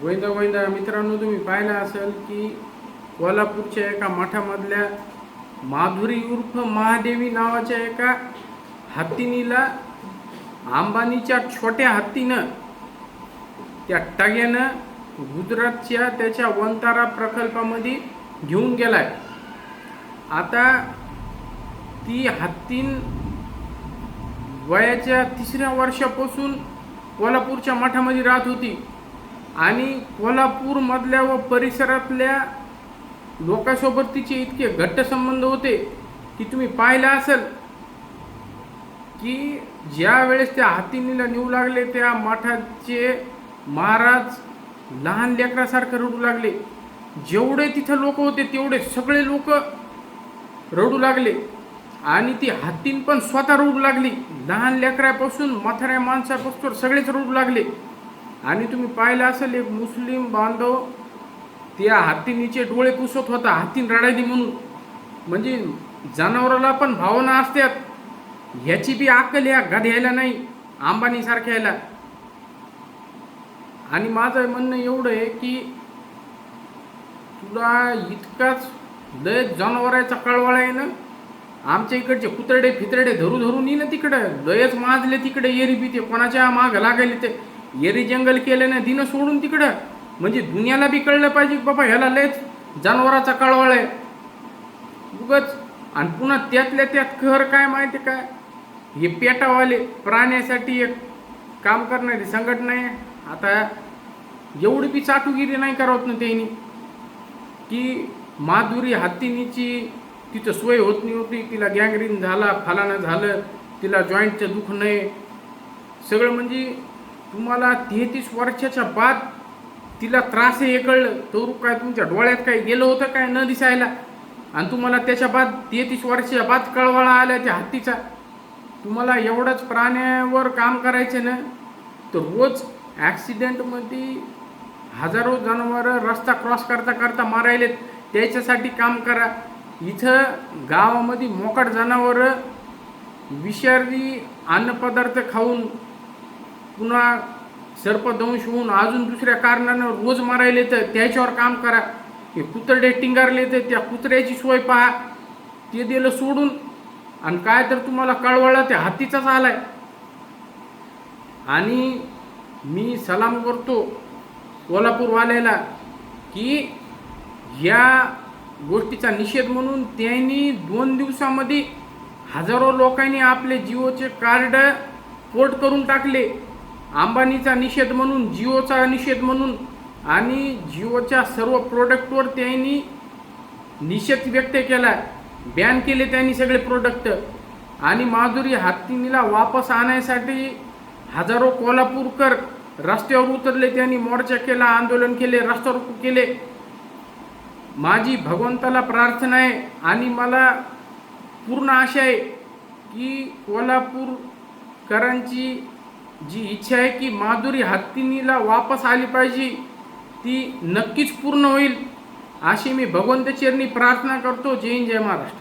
गोविंदा गोविंदा मित्रांनो तुम्ही पाहिलं असेल की कोल्हापूरच्या एका मठामधल्या माधुरी उर्फ महादेवी नावाच्या एका हत्तीनीला अंबानीच्या छोट्या हत्तीनं त्या टग्यानं गुजरातच्या त्याच्या वंतारा प्रकल्पामध्ये घेऊन गेलाय. आता ती हत्तीन वयाच्या तिसऱ्या वर्षापासून कोल्हापूरच्या मठामध्ये राहत होती. आणि कोल्हापूरमधल्या व परिसरातल्या लोकांसोबत तिचे इतके घट्ट संबंध होते की तुम्ही पाहिलं असेल की ज्या वेळेस त्या हातीनीला नेऊ लागले त्या मठाचे महाराज लहान लेकरासारखं रडू लागले. जेवढे तिथं लोक होते तेवढे सगळे लोक रडू लागले. आणि ती हत्तीन पण स्वतः रडू लागली. लहान लेकरापासून म्हाताऱ्या माणसापासून सगळेच रडू लागले. आणि तुम्ही पाहिलं असेल एक मुस्लिम बांधव त्या हत्तीनीचे डोळे पुसत होता हत्तीन रडायली म्हणून. म्हणजे जनावराला पण भावना असतात. ह्याची बी अक्कल या गध्यायला नाही अंबानीसारख्या यायला आणि माझं म्हणणं एवढं आहे की तुला इतकाच लय जनावराचा कळवळा आहे ना? आमच्या इकडचे कुत्रडे फितरडे धरू धरून ये ना तिकडं. लयच माजले तिकडे एरीबी ते कोणाच्या माग लागायला ते. एरी जंगल केलं ना दिनं सोडून तिकडं. म्हणजे दुनियाला बी कळलं पाहिजे की बाबा ह्याला लयच जनावराचा कळवळ आहे. उगच. आणि पुन्हा त्यातल्या त्यात खर काय माहिती काय? हे पेटावाले प्राण्यासाठी एक काम करणारी संघटना आहे. आता एवढी बी चाटुगिरी नाही करत ना त्यांनी. की माधुरी हत्तीनीची तिथं सोय होत नाही होती तिला गँग्रीन झाला फलानं झालं. तिला जॉईंटचं दुखणं नाही सगळं म्हणजे तुम्हाला तेहतीस वर्षाच्या बाद तिला त्रास हे कळलं तर काय तुमच्या डोळ्यात काय गेलं होतं काय न दिसायला? आणि तुम्हाला त्याच्या बाद तेहतीस वर्षाच्या बाद कळवळा आला त्या हत्तीचा? तुम्हाला एवढंच प्राण्यावर काम करायचं ना? तर रोज ॲक्सिडेंटमध्ये हजारो जनावरं रस्ता क्रॉस करता करता मारायलेत. त्याच्यासाठी काम करा. इथं गावामध्ये मोकट जनावरं विषारी अन्नपदार्थ खाऊन पुन्हा सर्पदंश होऊन अजून दुसऱ्या कारणानं रोज मारायला तर त्याच्यावर काम करा. हे कुत्रडे टिंगारले तर त्या कुत्र्याची सोय पहा. ते दिलं सोडून. आणि काय तर तुम्हाला कळवळा ते हातीचाच आलाय. आणि मी सलाम करतो कोल्हापूरवाल्याला की या गोष्टीचा निषेध म्हणून त्यांनी दोन दिवसामध्ये हजारो लोकांनी आपले जिओचे कार्ड पोर्ट करून टाकले. अंबानीचा निषेध म्हणून जिओचा निषेध म्हणून आणि जिओच्या सर्व प्रोडक्टवर त्यांनी निषेध व्यक्त केला. बॅन केले त्यांनी सगळे प्रोडक्ट आणि माधुरी हत्तीनीला वापस आणण्यासाठी हजारो कोल्हापूरकर रस्त्यावर उतरले. त्यांनी मोर्चा केला आंदोलन केले रस्ता रोको केले. माझी भगवंताला प्रार्थना आहे आणि मला पूर्ण आशा आहे की कोल्हापूरकरांची जी इच्छा आहे की माधुरी हत्तीनीला वापस आली पाहिजे ती नक्कीच पूर्ण होईल अशी मी भगवंत चरणी प्रार्थना करतो. जय हिंद जय महाराष्ट्र.